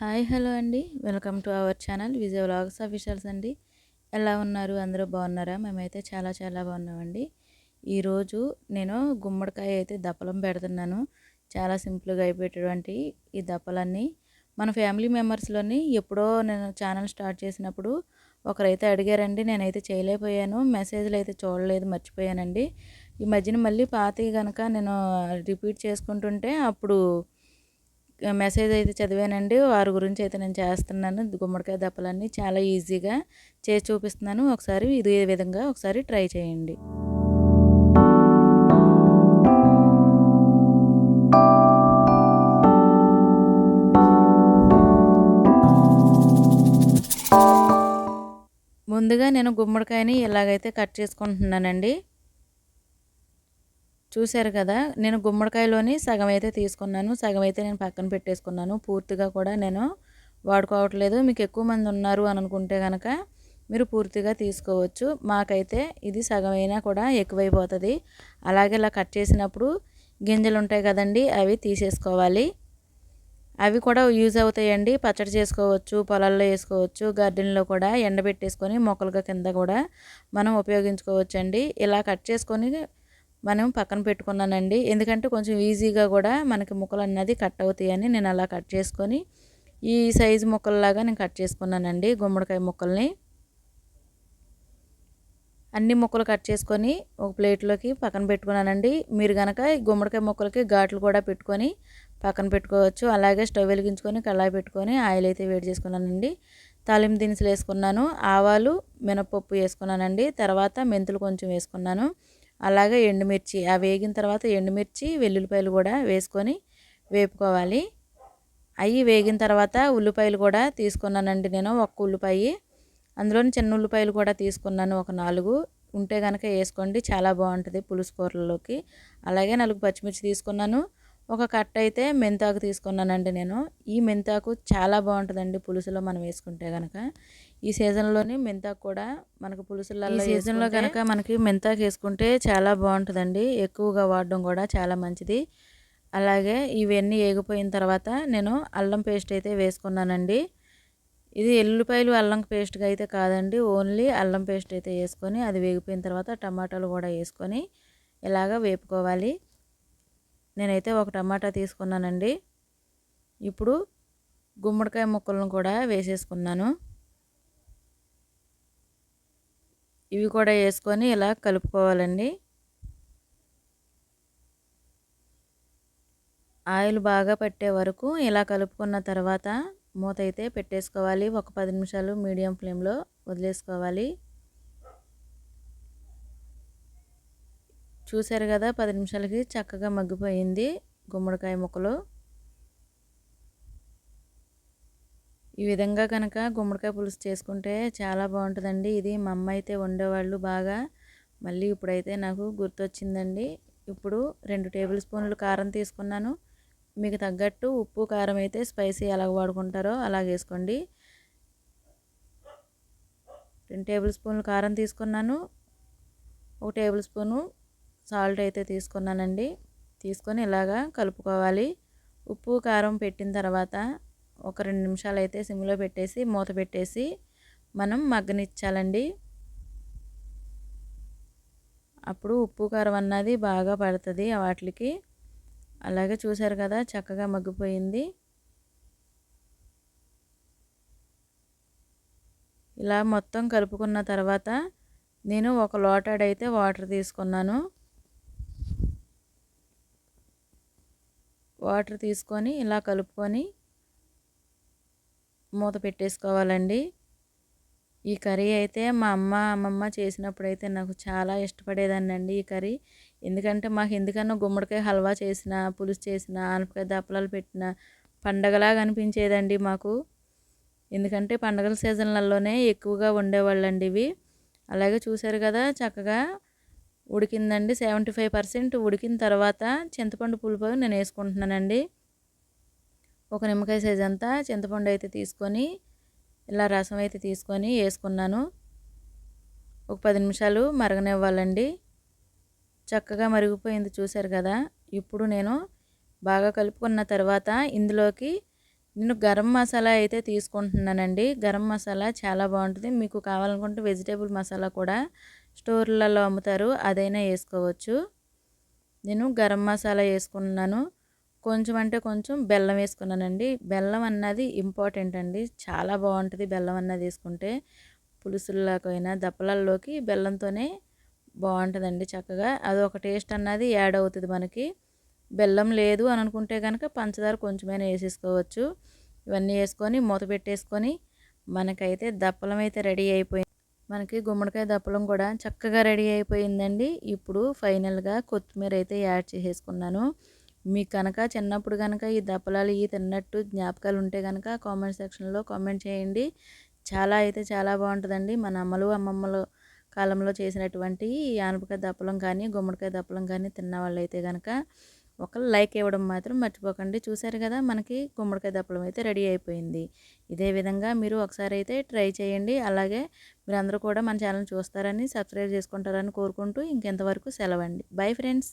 Hi hello అండి. Welcome to our channel Vijaya vlogs officials అండి. ఎలా ఉన్నారు? అందరూ బాగున్నారా? మేమైతే చాలా చాలా బాగున్నామండి. ఈరోజు నేను గుమ్మడికాయ అయితే దప్పలం పెడుతున్నాను. చాలా సింపుల్గా అయిపోయేటటువంటి ఈ దప్పలన్నీ. మన ఫ్యామిలీ మెంబర్స్లోని ఎప్పుడో నేను ఛానల్ స్టార్ట్ చేసినప్పుడు ఒకరైతే అడిగారండి నేనైతే చేయలేకపోయాను మెసేజ్లు అయితే చూడలేదు మర్చిపోయానండి. ఈ మధ్యన మళ్ళీ పాతవి కనుక నేను రిపీట్ చేసుకుంటుంటే అప్పుడు మెసేజ్ అయితే చదివానండి. వారి గురించి అయితే నేను చేస్తున్నాను. గుమ్మడికాయ దప్పలన్నీ చాలా ఈజీగా చేసి చూపిస్తున్నాను. ఒకసారి ఇదే విధంగా ఒకసారి ట్రై చేయండి. ముందుగా నేను గుమ్మడికాయని ఇలాగైతే కట్ చేసుకుంటున్నానండి. చూశారు కదా నేను గుమ్మడికాయలోని సగం అయితే తీసుకున్నాను సగం అయితే నేను పక్కన పెట్టేసుకున్నాను. పూర్తిగా కూడా నేను వాడుకోవట్లేదు. మీకు ఎక్కువ మంది ఉన్నారు అని అనుకుంటే కనుక మీరు పూర్తిగా తీసుకోవచ్చు. మాకైతే ఇది సగం అయినా కూడా ఎక్కువైపోతుంది. అలాగే ఇలా కట్ చేసినప్పుడు గింజలు ఉంటాయి కదండి అవి తీసేసుకోవాలి. అవి కూడా యూజ్ అవుతాయండి. పచ్చడి చేసుకోవచ్చు పొలాల్లో వేసుకోవచ్చు గార్డెన్లో కూడా ఎండబెట్టేసుకొని మొక్కలుగా కింద కూడా మనం ఉపయోగించుకోవచ్చు అండి ఇలా కట్ చేసుకొని మనం పక్కన పెట్టుకున్నానండి. ఎందుకంటే కొంచెం ఈజీగా కూడా మనకి ముక్కలు అన్నది కట్ అవుతాయని నేను అలా కట్ చేసుకొని ఈ సైజు ముక్కల్లాగా నేను కట్ చేసుకున్నానండి గుమ్మడికాయ ముక్కల్ని. అన్ని ముక్కలు కట్ చేసుకొని ఒక ప్లేట్లోకి పక్కన పెట్టుకున్నానండి. మీరు కనుక గుమ్మడికాయ ముక్కలకి ఘాట్లు కూడా పెట్టుకొని పక్కన పెట్టుకోవచ్చు. అలాగే స్టవ్ వెలిగించుకొని కళాయి పెట్టుకొని ఆయిల్ అయితే వేడి చేసుకున్నానండి. తాలింపు దినుసులు వేసుకున్నాను ఆవాలు మినపప్పు వేసుకున్నానండి. తర్వాత మెంతులు కొంచెం వేసుకున్నాను. అలాగే ఎండుమిర్చి ఆ వేగిన తర్వాత ఎండుమిర్చి వెల్లుల్లిపాయలు కూడా వేసుకొని వేపుకోవాలి. అవి వేగిన తర్వాత ఉల్లిపాయలు కూడా తీసుకున్నానండి నేను ఒక్క ఉల్లిపాయ. అందులోని చిన్న ఉల్లిపాయలు కూడా తీసుకున్నాను ఒక నాలుగు. ఉంటే కనుక వేసుకోండి చాలా బాగుంటుంది పులుసు కూరల్లోకి. అలాగే నాలుగు పచ్చిమిర్చి తీసుకున్నాను ఒక కట్ట అయితే మెంతాకు తీసుకున్నానండి నేను. ఈ మెంతాకు చాలా బాగుంటుందండి పులుసులో మనం వేసుకుంటే కనుక ఈ సీజన్లోని మెంతాకు కూడా మనకు పులుసులలో ఈ సీజన్లో కనుక మనకి మెంతాకు వేసుకుంటే చాలా బాగుంటుందండి. ఎక్కువగా వాడడం కూడా చాలా మంచిది. అలాగే ఇవన్నీ వేగిపోయిన తర్వాత నేను అల్లం పేస్ట్ అయితే వేసుకున్నానండి. ఇది ఎల్లుల్లిపాయలు అల్లం పేస్ట్గా అయితే కాదండి. ఓన్లీ అల్లం పేస్ట్ అయితే వేసుకొని అది వేగిపోయిన తర్వాత టమాటాలు కూడా వేసుకొని ఇలాగ వేపుకోవాలి. నేనైతే ఒక టమాటా తీసుకున్నానండి. ఇప్పుడు గుమ్మడికాయ ముక్కలను కూడా వేసేసుకున్నాను. ఇవి కూడా వేసుకొని ఇలా కలుపుకోవాలండి. ఆయిల్ బాగా పట్టే వరకు ఇలా కలుపుకున్న తర్వాత మూత అయితే పెట్టేసుకోవాలి. ఒక పది నిమిషాలు మీడియం ఫ్లేమ్లో వదిలేసుకోవాలి. చూశారు కదా పది నిమిషాలకి చక్కగా మగ్గిపోయింది గుమ్మడికాయ ముక్కలు. ఈ విధంగా కనుక గుమ్మడికాయ పులుసు చేసుకుంటే చాలా బాగుంటుందండి. ఇది మా అమ్మ అయితే వండేవాళ్ళు బాగా. మళ్ళీ ఇప్పుడైతే నాకు గుర్తొచ్చిందండి. ఇప్పుడు రెండు టేబుల్ స్పూన్లు కారం తీసుకున్నాను. మీకు తగ్గట్టు ఉప్పు కారం అయితే స్పైసీ ఎలా వాడుకుంటారో అలాగ వేసుకోండి. రెండు టేబుల్ స్పూన్లు కారం తీసుకున్నాను. ఒక టేబుల్ స్పూను సాల్ట్ అయితే తీసుకున్నానండి. తీసుకొని ఇలాగా కలుపుకోవాలి. ఉప్పు కారం పెట్టిన తర్వాత ఒక రెండు నిమిషాలు అయితే సిమ్లో పెట్టేసి మూత పెట్టేసి మనం మగ్గనిచ్చాలండి. అప్పుడు ఉప్పు కారం అన్నది బాగా పడుతుంది వాటికి. అలాగే చూసారు కదా చక్కగా మగ్గిపోయింది. ఇలా మొత్తం కలుపుకున్న తర్వాత నేను ఒక లోటాడైతే వాటర్ తీసుకున్నాను. వాటర్ తీసుకొని ఇలా కలుపుకొని మూత పెట్టేసుకోవాలండి. ఈ కర్రీ అయితే మా అమ్మ అమ్మమ్మ చేసినప్పుడు అయితే నాకు చాలా ఇష్టపడేదాన్ని అండి ఈ కర్రీ. ఎందుకంటే మాకు ఎందుకన్నా గుమ్మడికాయ హల్వా చేసిన పులుసు చేసిన ఆనపకాయ దప్పలాలు పెట్టిన పండగలాగా అనిపించేదండి మాకు. ఎందుకంటే పండగల సీజన్లలోనే ఎక్కువగా ఉండేవాళ్ళండి ఇవి. అలాగే చూశారు కదా చక్కగా ఉడికిందండి. సెవెంటీ ఫైవ్ పర్సెంట్ ఉడికిన తర్వాత చింతపండు పులుపు నేను వేసుకుంటున్నానండి. ఒక నిమ్మకాయ సైజ్ అంతా చింతపండు అయితే తీసుకొని ఇలా రసం అయితే తీసుకొని వేసుకున్నాను. ఒక పది నిమిషాలు మరగనివ్వాలండి. చక్కగా మరిగిపోయింది చూశారు కదా? ఇప్పుడు నేను బాగా కలుపుకున్న తర్వాత ఇందులోకి నేను గరం మసాలా అయితే తీసుకుంటున్నానండి. గరం మసాలా చాలా బాగుంటుంది. మీకు కావాలనుకుంటే వెజిటేబుల్ మసాలా కూడా స్టోర్లలో అమ్ముతారు. అదైనా వేసుకోవచ్చు. నేను గరం మసాలా వేసుకున్నాను. కొంచెం అంటే కొంచెం బెల్లం వేసుకున్నానండి. బెల్లం అన్నది ఇంపార్టెంట్ అండి. చాలా బాగుంటుంది బెల్లం అన్నది వేసుకుంటే. పులుసుల్లోకైనా దప్పలల్లోకి బెల్లంతోనే బాగుంటుందండి చక్కగా. అది ఒక టేస్ట్ అన్నది యాడ్ అవుతుంది మనకి. బెల్లం లేదు అని అనుకుంటే కనుక పంచదార కొంచెమైనా వేసేసుకోవచ్చు. ఇవన్నీ వేసుకొని మూత పెట్టేసుకొని మనకైతే దప్పలం అయితే రెడీ అయిపోయింది మనకి గుమ్మడికాయ దప్పలం కూడా చక్కగా రెడీ అయిపోయిందండి. ఇప్పుడు ఫైనల్గా కొత్తిమీర అయితే యాడ్ చేసేసుకున్నాను. మీకు కనుక చిన్నప్పుడు కనుక ఈ దప్పలాలు ఈ తిన్నట్టు జ్ఞాపకాలు ఉంటే కనుక కామెంట్ సెక్షన్లో కామెంట్ చేయండి. చాలా అయితే చాలా బాగుంటుందండి. మన అమ్మలు అమ్మమ్మలు కాలంలో చేసినటువంటి ఈ ఆనపకాయ దప్పలం కానీ గుమ్మడికాయ దప్పలం కానీ తిన్న వాళ్ళు అయితే కనుక ఒక లైక్ ఇవ్వడం మాత్రం మర్చిపోకండి. చూసారు కదా మనకి గుమ్మడికాయ దప్పలం అయితే రెడీ అయిపోయింది. ఇదే విధంగా మీరు ఒకసారి అయితే ట్రై చేయండి. అలాగే మీరందరూ కూడా మన ఛానల్ చూస్తారని సబ్స్క్రైబ్ చేసుకుంటారని కోరుకుంటూ ఇంకెంతవరకు సెలవండి. Bye friends.